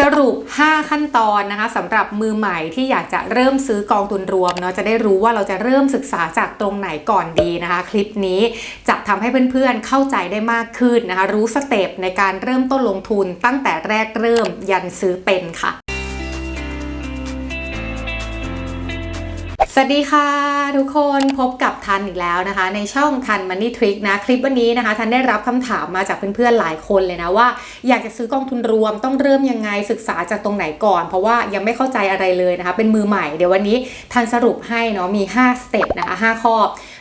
สรุป 5 ขั้นตอนนะคะสำหรับมือใหม่ที่อยากจะเริ่มซื้อกองทุนรวมเนาะจะได้รู้ว่าเราจะเริ่มศึกษาจากตรงไหนก่อนดีนะคะ คลิปนี้จะทำให้เพื่อนๆเข้าใจได้มากขึ้นนะคะ รู้สเต็ปในการเริ่มต้นลงทุนตั้งแต่แรกเริ่มยันซื้อเป็นค่ะ สวัสดีค่ะทุกคนพบกับทันอีกแล้วนะคะ ในช่องทันมันนี่ทริคนะคลิปวันนี้นะคะ ทันได้รับคำถามมาจากเพื่อนๆหลายคนเลยนะว่า อยากจะซื้อกองทุนรวมต้องเริ่มยังไงศึกษาจากตรงไหนก่อน เพราะว่ายังไม่เข้าใจอะไรเลยนะคะ เป็นมือใหม่เดี๋ยววันนี้ทันสรุปให้เนาะมี 5 สเต็ปนะคะ 5 ข้อ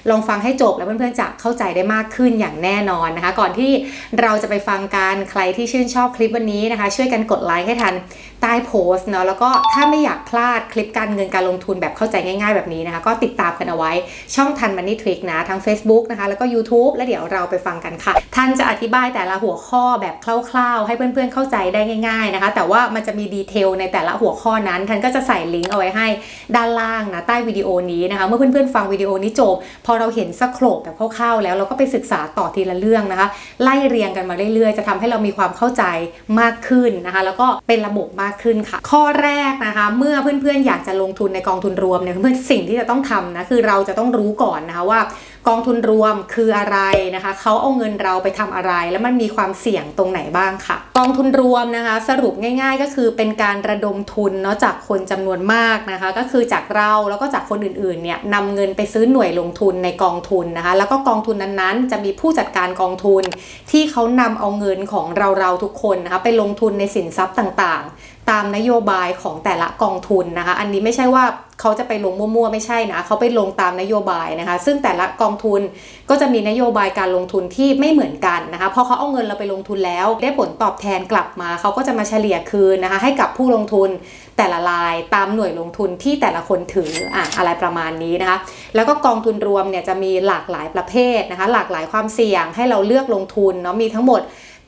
ลองฟังให้จบแล้วเพื่อนๆจะเข้าใจได้มากขึ้นอย่างแน่นอนนะคะ ก่อนที่เราจะไปฟังการใครที่ชื่นชอบคลิปวันนี้นะคะ ช่วยกันกดไลค์ให้ทันใต้โพสต์เนาะแล้วก็ถ้าไม่อยากพลาดคลิปการเงินการลงทุนแบบเข้าใจง่าย ๆ แบบนี้นะคะ ก็ติดตามกันเอาไว้ช่องทันมันนี่ทริกนะ ทั้ง Facebook นะคะ แล้วก็ YouTube แล้วเดี๋ยวเราไปฟังกันค่ะท่านจะอธิบายแต่ละหัวข้อแบบคร่าวๆ ให้เพื่อนๆเข้าใจได้ง่าย ๆนะคะ แต่ว่ามันจะมีดีเทลในแต่ละหัวข้อนั้น ทันก็จะใส่ลิงก์เอาไว้ให้ด้านล่างนะใต้วิดีโอนี้นะคะ เมื่อเพื่อนๆฟังวิดีโอนี้จบ พอเราเห็นสโครปแบบคร่าวๆ แล้วเราก็ไปศึกษาต่อทีละเรื่องนะคะ ไล่เรียงกันมาเรื่อยๆ จะทำให้เรามีความเข้าใจมากขึ้นนะคะ แล้วก็เป็นระบบมากขึ้นค่ะ ข้อแรกนะคะ เมื่อเพื่อนๆอยากจะลงทุนในกองทุนรวมเนี่ยเพื่อนๆสิ่งที่จะต้องทำนะคือเราจะต้องรู้ก่อนนะคะว่า กองทุนรวมคืออะไรนะคะเขาเอาเงินเราไปทำอะไร แล้วมันมีความเสี่ยงตรงไหนบ้างค่ะ กองทุนรวมนะคะ สรุปง่าย ๆ ก็คือเป็นการระดมทุนเนาะจากคนจำนวนมากนะคะ ก็คือจากเราแล้วก็จากคนอื่นๆเนี่ยนำเงินไปซื้อหน่วยลงทุนในกองทุนนะคะ แล้วก็กองทุนนั้นๆ จะมีผู้จัดการกองทุน ที่เขานำเอาเงินของเราๆทุกคนนะคะไปลงทุนในสินทรัพย์ต่างๆ ตามนโยบายของแต่ละกองทุนนะคะ อันนี้ไม่ใช่ว่า เขาจะไปลงมั่วๆไม่ใช่นะเขาไปลงตามนโยบายนะคะ ซึ่งแต่ละกองทุนก็จะมีนโยบายการลงทุนที่ไม่เหมือนกันนะคะพอเขาเอาเงินเราไปลงทุนแล้ว ได้ผลตอบแทนกลับมา เขาก็จะมาเฉลี่ยคืนนะคะให้กับผู้ลงทุนแต่ละรายตามหน่วยลงทุนที่แต่ละคนถืออะอะไรประมาณนี้นะคะ แล้วก็กองทุนรวมเนี่ยจะมีหลากหลายประเภทนะคะ หลากหลายความเสี่ยงให้เราเลือกลงทุนเนาะมีทั้งหมด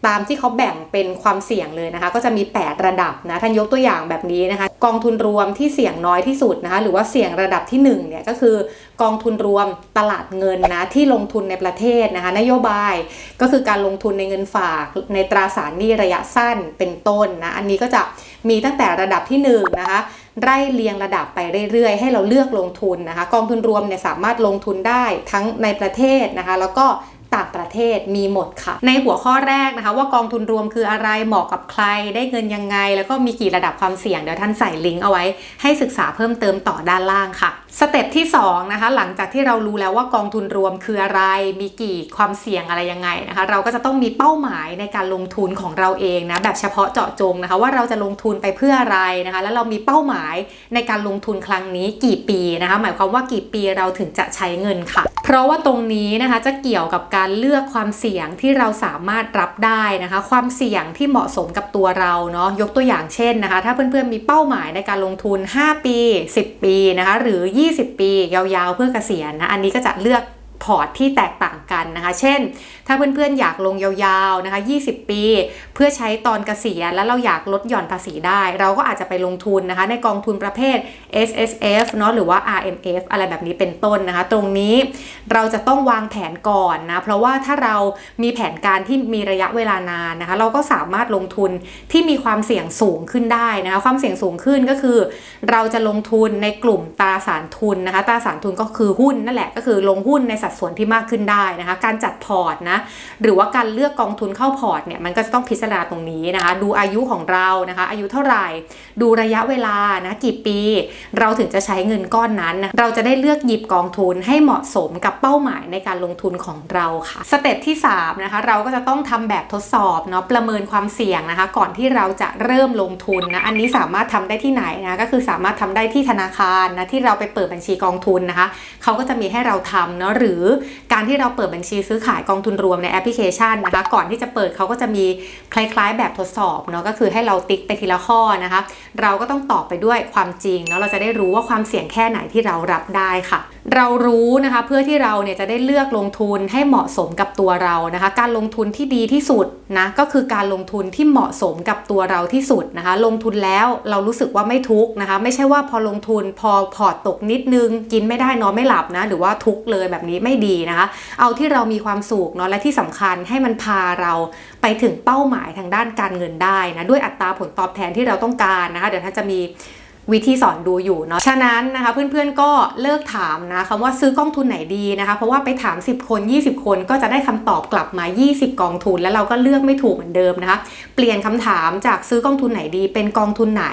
ตามที่เขาแบ่งเป็นความเสี่ยงเลยนะคะ ก็จะมี 8 ระดับนะท่านยกตัวอย่างแบบนี้นะคะ กองทุนรวมที่เสี่ยงน้อยที่สุดนะคะ หรือว่าเสี่ยงระดับที่1เนี่ยก็คือกองทุนรวมตลาดเงินนะที่ลงทุนในประเทศนะคะนโยบายก็คือการลงทุนในเงินฝากในตราสารหนี้ระยะสั้นเป็นต้นนะอันนี้ก็จะมีตั้งแต่ระดับที่1นะคะไล่เรียงระดับไปเรื่อยๆ ให้เราเลือกลงทุนนะคะ กองทุนรวมเนี่ยสามารถลงทุนได้ทั้งในประเทศนะคะ แล้วก็ ต่างประเทศมีหมดค่ะ ในหัวข้อแรกนะคะ ว่ากองทุนรวมคืออะไรเหมาะกับใครได้เงินยังไง แล้วก็มีกี่ระดับความเสี่ยงเดี๋ยวท่านใส่ลิงก์เอาไว้ ให้ศึกษาเพิ่มเติมต่อด้านล่างค่ะสเต็ปที่2นะคะหลังจากที่เรารู้แล้วว่ากองทุนรวมคืออะไร มีกี่ความเสี่ยงอะไรยังไงนะคะ เราก็จะต้องมีเป้าหมายในการลงทุนของเราเองนะแบบเฉพาะเจาะจงนะคะ ว่าเราจะลงทุนไปเพื่ออะไรนะคะ แล้วเรามีเป้าหมายในการลงทุนครั้งนี้กี่ปีนะคะ หมายความว่ากี่ปีเราถึงจะใช้เงินค่ะ เพราะว่าตรงนี้นะคะจะเกี่ยวกับการเลือกความเสี่ยงที่เราสามารถรับได้นะคะ ความเสี่ยงที่เหมาะสมกับตัวเราเนาะยกตัวอย่างเช่นนะคะ ถ้าเพื่อนๆมีเป้าหมายในการลงทุน 5 ปี 10 ปีนะคะหรือ 20 ปี ยาวๆ เพื่อเกษียณนะอันนี้ก็จะเลือก พอร์ตที่แตกต่างกันนะคะ เช่น ถ้าเพื่อนๆอยากลงยาวๆนะคะ 20 ปี เพื่อใช้ตอนเกษียณแล้วเราอยากลดหย่อนภาษีได้ เราก็อาจจะไปลงทุนนะคะ ในกองทุนประเภท S S F เนาะหรือว่า R M F อะไรแบบนี้เป็นต้นนะคะ ตรงนี้เราจะต้องวางแผนก่อนนะ เพราะว่าถ้าเรามีแผนการที่มีระยะเวลานานนะคะ เราก็สามารถลงทุนที่มีความเสี่ยงสูงขึ้นได้นะคะ ความเสี่ยงสูงขึ้นก็คือ เราจะลงทุนในกลุ่มตราสารทุนนะคะ ตราสารทุนก็คือหุ้นนั่นแหละก็คือลงหุ้นในสดส่วนที่มากขึ้นได้นะคะ การจัดพอร์ตนะหรือว่าการเลือกกองทุนเข้าพอร์ตเนี่ยมันก็จะต้องพิจารณาตรงนี้นะคะ ดูอายุของเรานะคะ อายุเท่าไหร่ ดูระยะเวลานะกี่ปี เราถึงจะใช้เงินก้อนนั้นนะเราจะได้เลือกหยิบกองทุนให้เหมาะสมกับเป้าหมายในการลงทุนของเราค่ะสเต็ปที่3นะคะเราก็จะต้องทำแบบทดสอบเนาะประเมินความเสี่ยงนะคะ ก่อนที่เราจะเริ่มลงทุนนะอันนี้สามารถทำได้ที่ไหนนะก็คือสามารถทำได้ที่ธนาคารนะที่เราไปเปิดบัญชีกองทุนนะคะเขาก็จะมีให้เราทำเนาะหรือการที่เราเปิดบัญชีซื้อขายกองทุนรวมในแอปพลิเคชันนะคะ ก่อนที่จะเปิดเขาก็จะมีคล้ายๆ แบบทดสอบเนาะก็คือให้เราติ๊กไปทีละข้อนะคะ เราก็ต้องตอบไปด้วยความจริงเนาะเราจะได้รู้ว่าความเสี่ยงแค่ไหนที่เรารับได้ค่ะ เรารู้นะคะเพื่อที่เราเนี่ยจะได้เลือกลงทุนให้เหมาะสมกับตัวเรานะคะ การลงทุนที่ดีที่สุดนะก็คือการลงทุนที่เหมาะสมกับตัวเราที่สุดนะคะ ลงทุนแล้วเรารู้สึกว่าไม่ทุกนะคะ ไม่ใช่ว่าพอลงทุนพอพอร์ตตกนิดนึง กินไม่ได้นอนไม่หลับนะหรือว่าทุกเลยแบบนี้ไม่ดีนะคะ เอาที่เรามีความสุขเนาะและที่สำคัญให้มันพาเราไปถึงเป้าหมายทางด้านการเงินได้นะด้วยอัตราผลตอบแทนที่เราต้องการนะคะ เดี๋ยวท่านจะมี วิธีสอนดูอยู่เนาะ ฉะนั้นนะคะเพื่อนๆก็เลิกถามนะคำว่าซื้อกองทุนไหนดีนะคะ เพราะว่าไปถาม 10 คน 20 คนก็จะได้คำตอบกลับมา 20 กองทุน แล้วเราก็เลือกไม่ถูกเหมือนเดิมนะคะ เปลี่ยนคำถามจากซื้อกองทุนไหนดี เป็นกองทุนไหน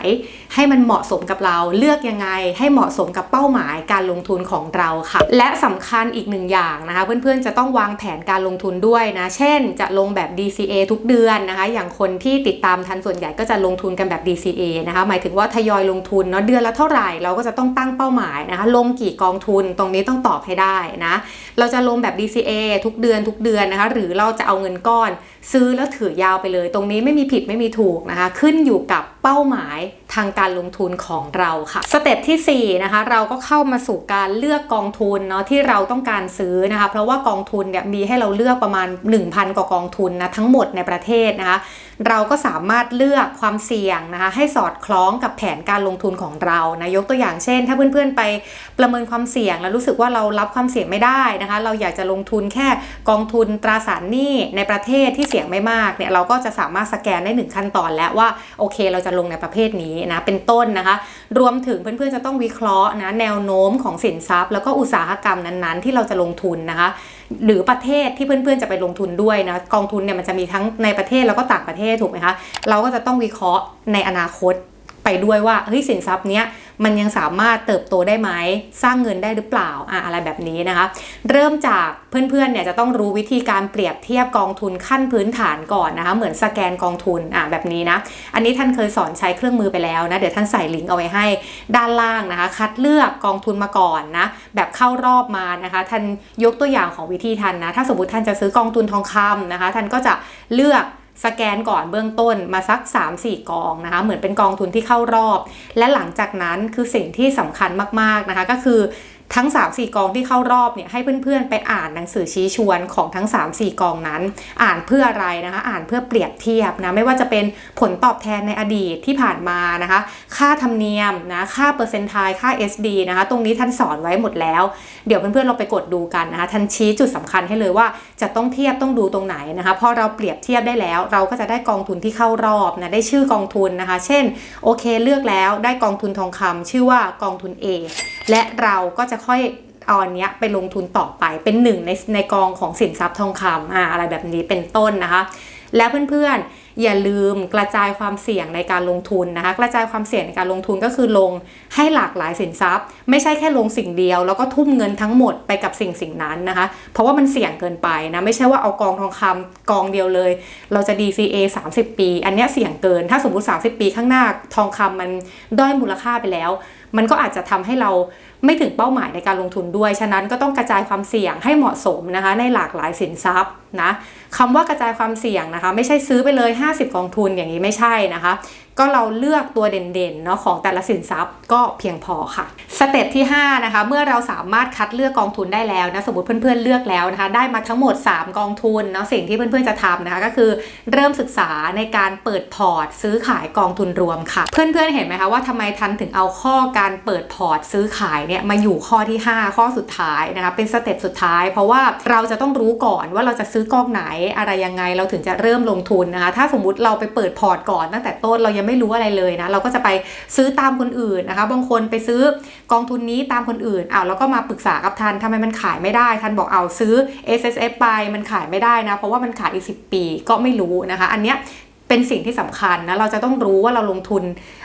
ให้มันเหมาะสมกับเรา เลือกยังไง ให้เหมาะสมกับเป้าหมายการลงทุนของเราค่ะ และสำคัญอีกหนึ่งอย่างนะคะ เพื่อนๆจะต้องวางแผนการลงทุนด้วยนะ เช่น จะลงแบบ DCA ทุกเดือนนะคะ อย่างคนที่ติดตามทันส่วนใหญ่ก็จะลงทุนกันแบบ DCA นะคะ หมายถึงว่าทยอยลงทุนนเนาะเดือนละเท่าไหร่เราก็จะต้องตั้งเป้าหมายนะคะ ลงกี่กองทุนตรงนี้ต้องตอบให้ได้นะเราจะลงแบบ DCA ทุกเดือนทุกเดือนนะคะ หรือเราจะเอาเงินก้อน ซื้อแล้วถือยาวไปเลย ตรงนี้ไม่มีผิดไม่มีถูกนะคะ ขึ้นอยู่กับเป้าหมายทางการลงทุนของเราค่ะสเต็ปที่4นะคะเราก็เข้ามาสู่การเลือกกองทุนเนาะที่เราต้องการซื้อนะคะ เพราะว่ากองทุนเนี่ยมีให้เราเลือกประมาณ 1,000 กว่ากองทุนนะทั้งหมดในประเทศนะคะเราก็สามารถเลือกความเสี่ยงนะคะให้สอดคล้องกับแผนการลงทุนของเรานะยกตัวอย่างเช่น ถ้าเพื่อนๆไปประเมินความเสี่ยง แล้วรู้สึกว่าเรารับความเสี่ยงไม่ได้นะคะ เราอยากจะลงทุนแค่กองทุนตราสารหนี้ในประเทศที่เสี่ยงไม่มากเนี่ยเราก็จะสามารถสแกนได้หนึ่งขั้นตอนแล้วว่าโอเคเราจะลงในประเภทนี้นะเป็นต้นนะคะ รวมถึงเพื่อนๆจะต้องวิเคราะห์นะแนวโน้มของสินทรัพย์ แล้วก็อุตสาหกรรมนั้นๆ ที่เราจะลงทุนนะคะ หรือประเทศที่เพื่อนๆจะไปลงทุนด้วยนะกองทุนเนี่ยมันจะมีทั้งในประเทศแล้วก็ต่างประเทศถูกไหมคะเราก็จะต้องวิเคราะห์ในอนาคตไปด้วยว่าเฮ้ยสินทรัพย์เนี้ย มันยังสามารถเติบโตได้ไหมสร้างเงินได้หรือเปล่าอะอะไรแบบนี้นะคะ เริ่มจากเพื่อนๆเนี่ยจะต้องรู้วิธีการเปรียบเทียบกองทุนขั้นพื้นฐานก่อนนะคะเหมือนสแกนกองทุนอะแบบนี้นะอันนี้ท่านเคยสอนใช้เครื่องมือไปแล้วนะเดี๋ยวท่านใส่ลิงก์เอาไว้ให้ด้านล่างนะคะ คัดเลือกกองทุนมาก่อนนะแบบเข้ารอบมานะคะ ท่านยกตัวอย่างของวิธีท่านนะถ้าสมมติท่านจะซื้อกองทุนทองคำนะคะ ท่านก็จะเลือก สแกนก่อนเบื้องต้นมาสัก 3-4 กองนะคะ เหมือนเป็นกองทุนที่เข้ารอบ และหลังจากนั้นคือสิ่งที่สำคัญมากๆนะคะ ก็คือ ทั้ง 3-4 กองที่เข้ารอบเนี่ยให้เพื่อนๆ ไปอ่านหนังสือชี้ชวนของทั้ง 3-4 กองนั้น อ่านเพื่ออะไรนะคะ อ่านเพื่อเปรียบเทียบนะไม่ว่าจะเป็นผลตอบแทนในอดีตที่ผ่านมานะคะ ค่าธรรมเนียมนะค่าเปอร์เซ็นต์ทายค่า SD นะคะ ตรงนี้ท่านสอนไว้หมดแล้ว เดี๋ยวเพื่อนๆเราไปกดดูกันนะคะท่านชี้จุดสำคัญให้เลยว่าจะต้องเทียบต้องดูตรงไหนนะคะพอเราเปรียบเทียบได้แล้ว เราก็จะได้กองทุนที่เข้ารอบนะได้ชื่อกองทุนนะคะ เช่นโอเคเลือกแล้วได้กองทุนทองคำชื่อว่ากองทุน A และเราก็จะจะค่อยเอาอันเนี้ยไปลงทุนต่อไปเป็นหนึ่งในในกองของสินทรัพย์ทองคำอ่าอะไรแบบนี้เป็นต้นนะคะ แล้วเพื่อนๆอย่าลืมกระจายความเสี่ยงในการลงทุนนะคะ กระจายความเสี่ยงในการลงทุนก็คือลงให้หลากหลายสินทรัพย์ ไม่ใช่แค่ลงสิ่งเดียว แล้วก็ทุ่มเงินทั้งหมดไปกับสิ่งสิ่งนั้นนะคะ เพราะว่ามันเสี่ยงเกินไปนะไม่ใช่ว่าเอากองทองคำกองเดียวเลย เราจะ DCA 30 ปี อันนี้เสี่ยงเกิน ถ้าสมมติ 30 ปีข้างหน้าทองคำมันด้อยมูลค่าไปแล้ว มันก็อาจจะทำให้เรา ไม่ถึงเป้าหมายในการลงทุนด้วย ฉะนั้นก็ต้องกระจายความเสี่ยงให้เหมาะสมนะคะในหลากหลายสินทรัพย์นะคำว่ากระจายความเสี่ยงนะคะ ไม่ใช่ซื้อไปเลย 50 กองทุนอย่างนี้ไม่ใช่นะคะ ก็เราเลือกตัวเด่นๆเนาะของแต่ละสินทรัพย์ก็เพียงพอค่ะ สเต็ปที่5นะคะเมื่อเราสามารถคัดเลือกกองทุนได้แล้วนะสมมติเพื่อนๆเลือกแล้วนะคะ ได้มาทั้งหมด 3 กองทุนเนาะสิ่งที่เพื่อนๆจะทำนะคะก็คือเริ่มศึกษาในการเปิดพอร์ต ซื้อขายกองทุนรวมค่ะ เพื่อนๆเห็นไหมคะว่าทำไมทันถึงเอาข้อการเปิดพอร์ตซื้อขายเนี่ยมาอยู่ข้อที่ 5 ข้อสุดท้ายนะคะเป็นสเต็ปสุดท้าย เพราะว่าเราจะต้องรู้ก่อนว่าเราจะซื้อกองไหนอะไรยังไงเราถึงจะเริ่มลงทุนนะคะถ้าสมมุติเราไปเปิดพอร์ตก่อนตั้งแต่ต้นเรายังไม่รู้อะไรเลยนะเราก็จะไปซื้อตามคนอื่นนะคะบางคนไปซื้อกองทุนนี้ตามคนอื่นอ้าวแล้วก็มาปรึกษากับทันทำไมมันขายไม่ได้ทันบอกเอาซื้อ S S F ไปมันขายไม่ได้นะเพราะว่ามันขายอีก 10 ปีก็ไม่รู้นะคะ อันเนี้ยเป็นสิ่งที่สำคัญนะเราจะต้องรู้ว่าเราลงทุน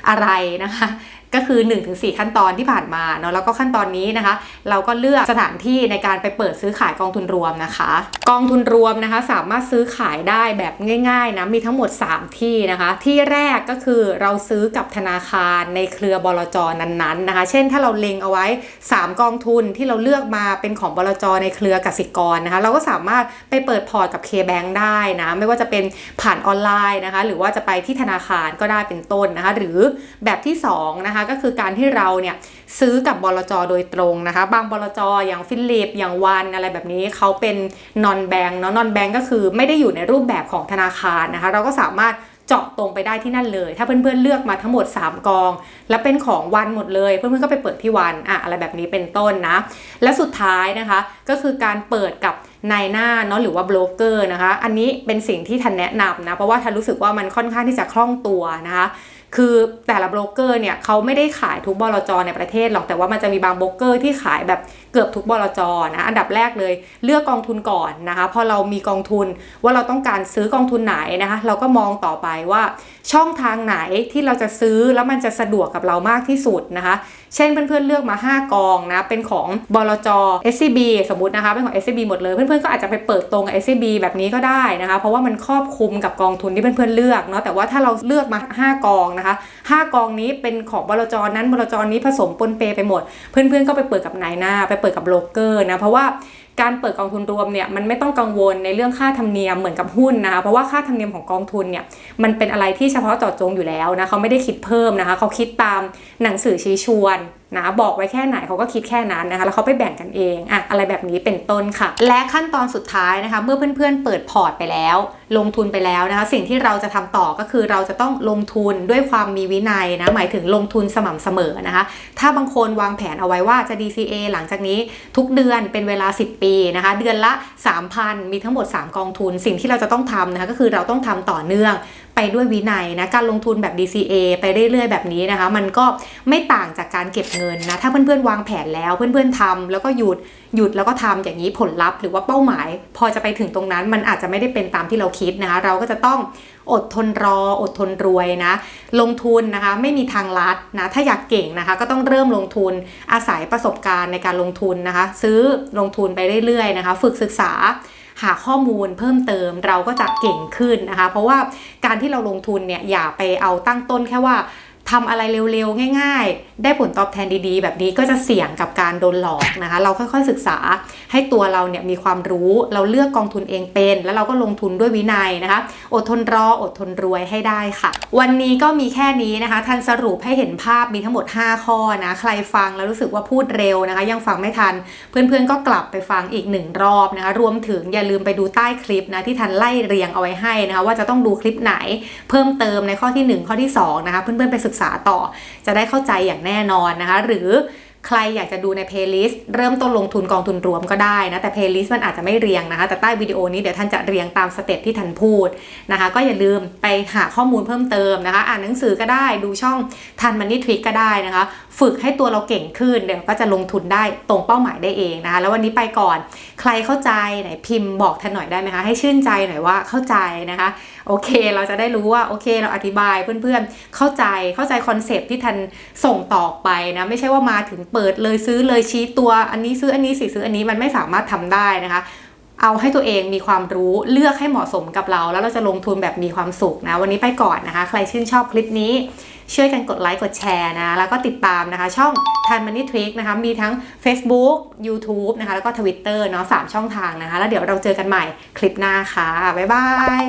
อะไรนะคะ ก็คือ 1-4 ขั้นตอนที่ผ่านมาเนาะแล้วก็ขั้นตอนนี้นะคะ เราก็เลือกสถานที่ในการไปเปิดซื้อขายกองทุนรวมนะคะ กองทุนรวมนะคะ สามารถซื้อขายได้แบบง่ายๆนะมีทั้งหมด 3 ที่นะคะ ที่แรกก็คือเราซื้อกับธนาคารในเครือบลจนั้นๆนะคะ เช่นถ้าเราเล็งเอาไว้ 3 กองทุนที่เราเลือกมาเป็นของบลจในเครือกสิกรนะคะ เราก็สามารถไปเปิดพอร์ตกับ K-Bank ได้นะไม่ว่าจะเป็นผ่านออนไลน์นะคะ หรือว่าจะไปที่ธนาคารก็ได้เป็นต้นนะคะ หรือแบบที่2นะคะนะคะก็คือการที่เราเนี่ยซื้อกับบลจโดยตรงนะคะ บางบลจอย่างฟิลิปอย่างวันอะไรแบบนี้เขาเป็นนอนแบงเนาะนอนแบงก็คือไม่ได้อยู่ในรูปแบบของธนาคารนะคะ เราก็สามารถเจาะตรงไปได้ที่นั่นเลย ถ้าเพื่อนๆเลือกมาทั้งหมด 3 กอง แล้วเป็นของวันหมดเลย เพื่อนๆก็ไปเปิดที่วันอะอะไรแบบนี้เป็นต้นนะ และสุดท้ายนะคะก็คือการเปิดกับนายหน้าเนาะหรือว่าโบรกเกอร์นะคะ อันนี้เป็นสิ่งที่ทันแนะนำนะ เพราะว่าทันรู้สึกว่ามันค่อนข้างที่จะคล่องตัวนะคะ คือแต่ละโบรกเกอร์เนี่ยเขาไม่ได้ขายทุกบลจในประเทศหรอกแต่ว่ามันจะมีบางโบรกเกอร์ที่ขายแบบเกือบทุกบลจนะอันดับแรกเลยเลือกกองทุนก่อนนะคะพอเรามีกองทุนว่าเราต้องการซื้อกองทุนไหนนะคะเราก็มองต่อไปว่าช่องทางไหนที่เราจะซื้อแล้วมันจะสะดวกกับเรามากที่สุดนะคะเช่นเพื่อนๆเลือกมา 5 กองนะเป็นของบลจ SCB สมมตินะคะเป็นของ SCB หมดเลยเพื่อนๆก็อาจจะไปเปิดตรงกับ SCB แบบนี้ก็ได้นะคะเพราะว่ามันครอบคลุมกับกองทุนที่เพื่อนๆเลือกเนาะแต่ว่าถ้าเราเลือกมา 5 กองนะคะ 5 กองนี้เป็นของบลจนั้นบลจนี้ผสมปนเปไปหมด เพื่อนๆก็ไปเปิดกับนายหน้าไปเปิดกับโบรกเกอร์นะเพราะว่าการเปิดกองทุนรวมเนี่ยมันไม่ต้องกังวลในเรื่องค่าธรรมเนียมเหมือนกับหุ้นนะคะเพราะว่าค่าธรรมเนียมของกองทุนเนี่ยมันเป็นอะไรที่เฉพาะเจาะจงอยู่แล้วนะเขาไม่ได้คิดเพิ่มนะคะเขาคิดตามหนังสือชี้ชวน นะบอกไว้แค่ไหนเขาก็คิดแค่นั้นนะคะ แล้วเขาไปแบ่งกันเองอะอะไรแบบนี้เป็นต้นค่ะ และขั้นตอนสุดท้ายนะคะ เมื่อเพื่อนๆเปิดพอร์ตไปแล้ว ลงทุนไปแล้วนะคะ สิ่งที่เราจะทำต่อก็คือเราจะต้องลงทุนด้วยความมีวินัยนะหมายถึงลงทุนสม่ำเสมอนะคะ ถ้าบางคนวางแผนเอาไว้ว่าจะ DCA หลังจากนี้ทุกเดือนเป็นเวลา 10 ปีนะคะ เดือนละ 3,000 มีทั้งหมด 3 กองทุน สิ่งที่เราจะต้องทำนะคะก็คือเราต้องทำต่อเนื่อง ไปด้วยวินัยนะการลงทุนแบบ DCA ไปเรื่อยๆ แบบนี้นะคะ มันก็ไม่ต่างจากการเก็บเงินนะถ้าเพื่อนๆวางแผนแล้วเพื่อนๆทำแล้วก็หยุดหยุดแล้วก็ทำอย่างนี้ผลลัพธ์หรือว่าเป้าหมาย พอจะไปถึงตรงนั้นมันอาจจะไม่ได้เป็นตามที่เราคิดนะคะ เราก็จะต้องอดทนรอ อดทนรวยนะ ลงทุนนะคะไม่มีทางลัดนะ ถ้าอยากเก่งนะคะ ก็ต้องเริ่มลงทุนอาศัยประสบการณ์ในการลงทุนนะคะ ซื้อลงทุนไปเรื่อยๆนะคะ ฝึกศึกษา หาข้อมูลเพิ่มเติมเราก็จะเก่งขึ้นนะคะ เพราะว่าการที่เราลงทุนเนี่ยอย่าไปเอาตั้งต้นแค่ว่า ทำอะไรเร็วๆ ง่าย ๆ ได้ผลตอบแทนดีๆ แบบนี้ก็จะเสี่ยงกับการโดนหลอกนะคะ เราค่อยๆศึกษาให้ตัวเราเนี่ยมีความรู้เราเลือกกองทุนเองเป็น แล้วเราก็ลงทุนด้วยวินัยนะคะ อดทนรออดทนรวยให้ได้ค่ะ วันนี้ก็มีแค่นี้นะคะทันสรุปให้เห็นภาพมีทั้งหมด 5 ข้อนะใครฟังแล้วรู้สึกว่าพูดเร็วนะคะ ยังฟังไม่ทัน เพื่อนๆก็กลับไปฟังอีกหนึ่งรอบนะคะ รวมถึงอย่าลืมไปดูใต้คลิปนะที่ทันไล่เรียงเอาไว้ให้นะคะ ว่าจะต้องดูคลิปไหน เพิ่มเติมในข้อที่ 1 ข้อที่2นะคะเพื่อนๆไปศึกษาต่อ จะได้เข้าใจอย่างแน่นอนนะคะ หรือใครอยากจะดูในเพลย์ลิสต์เริ่มต้นลงทุนกองทุนรวมก็ได้นะ แต่เพลย์ลิสต์มันอาจจะไม่เรียงนะคะ แต่ใต้วิดีโอนี้เดี๋ยวท่านจะเรียงตามสเต็ปที่ท่านพูดนะคะ ก็อย่าลืมไปหาข้อมูลเพิ่มเติมนะคะ อ่านหนังสือก็ได้ดูช่องทันมันนี่ทริกก็ได้นะคะ ฝึกให้ตัวเราเก่งขึ้นเดี๋ยวก็จะลงทุนได้ตรงเป้าหมายได้เองนะคะ แล้ววันนี้ไปก่อน ใครเข้าใจไหนพิมพ์บอกท่านหน่อยได้ไหมคะให้ชื่นใจหน่อยว่าเข้าใจนะคะ โอเค เราจะได้รู้ว่าโอเค เราอธิบายเพื่อนๆ เข้าใจเข้าใจคอนเซปต์ที่ทันส่งต่อไปนะ ไม่ใช่ว่ามาถึงเปิดเลยซื้อเลยชี้ตัวอันนี้ซื้ออันนี้สิซื้ออันนี้มันไม่สามารถทำได้นะคะเอาให้ตัวเองมีความรู้เลือกให้เหมาะสมกับเรา แล้วเราจะลงทุนแบบมีความสุขนะ วันนี้ไปก่อนนะคะ ใครชื่นชอบคลิปนี้ ช่วยกันกดไลค์กดแชร์นะ แล้วก็ติดตามนะคะ ช่อง Tan Money Trick นะคะ มีทั้ง Facebook YouTube นะคะ แล้วก็ Twitter เนาะสามช่องทางนะคะ แล้วเดี๋ยวเราเจอกันใหม่คลิปหน้าค่ะ บ๊ายบาย